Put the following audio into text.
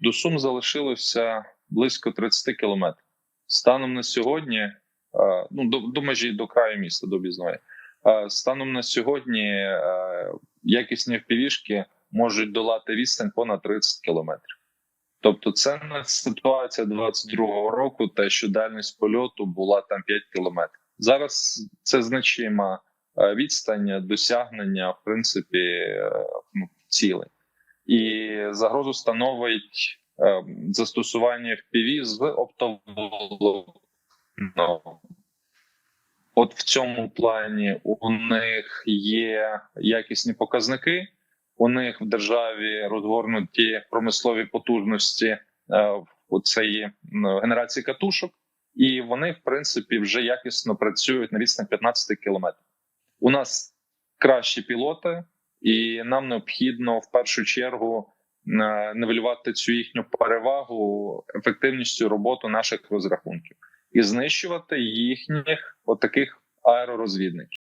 До Сум залишилося близько 30 кілометрів. Станом на сьогодні, е, ну до, до межі до краю міста, до об'їзної. Е, Станом на сьогодні е, якісні впівішки можуть долати відстань понад 30 кілометрів. Тобто, це не ситуація 22-го року, те, що дальність польоту була там 5 кілометрів. Зараз це значима відстань досягнення, в принципі, ну, цілей. І загрозу становить е, застосування FPV з оптоволокном. От в цьому плані у них є якісні показники. У них в державі розгорнуті промислові потужності е, цієї генерації катушок, і вони, в принципі, вже якісно працюють на відстань 15 кілометрів. У нас кращі пілоти, і нам необхідно в першу чергу е, нивелювати цю їхню перевагу ефективністю роботи наших розрахунків і знищувати їхніх отаких аеророзвідників.